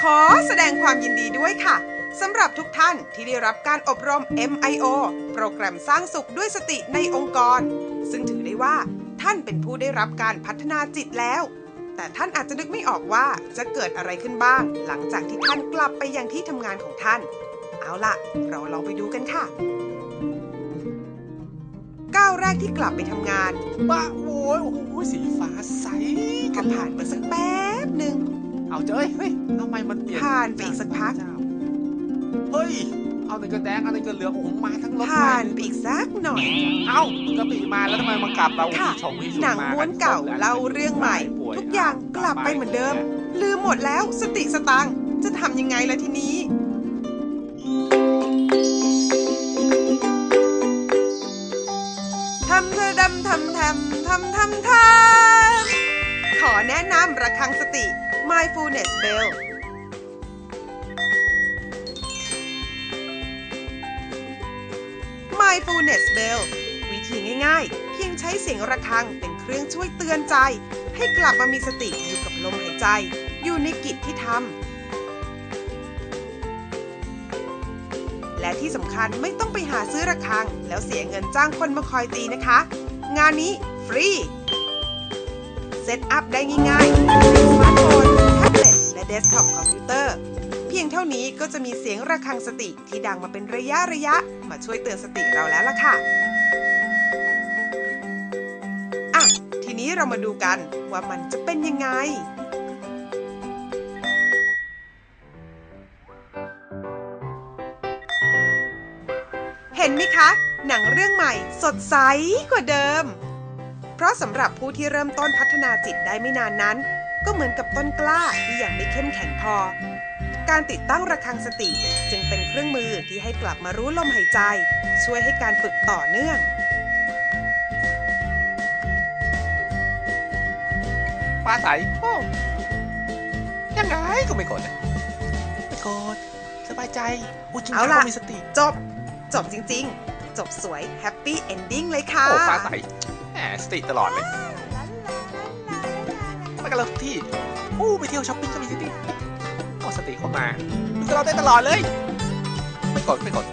ขอแสดงความยินดีด้วยค่ะสำหรับทุกท่านที่ได้รับการอบรม MIO โปรแกรมสร้างสุขด้วยสติในองค์กร ซึ่งถือได้ว่าท่านเป็นผู้ได้รับการพัฒนาจิตแล้ว แต่ท่านอาจจะนึกไม่ออกว่าจะเกิดอะไรขึ้นบ้าง หลังจากที่ท่านกลับไปยังที่ทำงานของท่าน เอาล่ะ เราลองไปดูกันค่ะก้าวแรกที่กลับไปทำงานว้าโอ้ยโอ้โหสีฟ้าใสก็ผ่านไปสักแป๊บหนึ่ง เอาเจ้ยเฮ้ยทำไมมันเปลี่ยนผ่านไปอีกสักพัก เฮ้ย เอาในกระแดงอะไรกระเหลืองโอ้โหมาทั้งรถผ่านไฟไปอีกสักหน่อย เอ้ากระบี่มาแล้วทำไมมากลับเราค่ะชมวิสุหนังมาม้วนเก่าเล่าเรื่องใหม่ ทุกอย่างกลับไปเหมือนเดิม ลืมหมดแล้วสติสตังค์จะทำยังไงล่ะทีนี้ทำเธอดำทำทำทำทำทำขอแนะนำระฆังสติ Mindfulness Bell Mindfulness Bell วิธีง่ายๆ เพียงใช้เสียงระฆังเป็นเครื่องช่วยเตือนใจ ให้กลับมามีสติอยู่กับลมหายใจ อยู่ในกิจที่ทำ และที่สำคัญไม่ต้องไปหาซื้อระฆัง แล้วเสียเงินจ้างคนมาคอยตีนะคะ งานนี้ฟรี เซตอัพได้ง่ายๆในสมาร์ทโฟนแท็บเล็ตและเดสก์ท็อปคอมพิวเตอร์ เพียงเท่านี้ก็จะมีเสียงระฆังสติที่ดังมาเป็นระยะระยะ มาช่วยเตือนสติเราแล้วล่ะค่ะอะ ทีนี้เรามาดูกันว่ามันจะเป็นยังไงเห็นไหมคะ หนังเรื่องใหม่สดใสกว่าเดิม ราะสำหรับผู้ที่เริ่มต้นพัฒนาจิตได้ไม่นานนั้น ก็เหมือนกับต้นกล้าที่ยังไม่เข้มแข็งพอ การติดตั้งระฆังสติ จึงเป็นเครื่องมือที่ให้กลับมารู้ลมหายใจ ช่วยให้การฝึกต่อเนื่องฟ้าใสโอ้ยังไงก็ไม่กดอะไม่กดสบายใจอู้จริงเอาจังล่ะก็มีสติ จบ จบจริง ๆ จบสวยแฮปปี้เอนดิ้งเลยค่ะโอ้ฟ้าใส แหมสติตลอดเลยไปกันเลยทุกที่อู้ไปเที่ยวช้อปปิ้งก็มีสติเอาสติเข้ามาดูเราได้ตลอดเลย ไม่กดไม่กด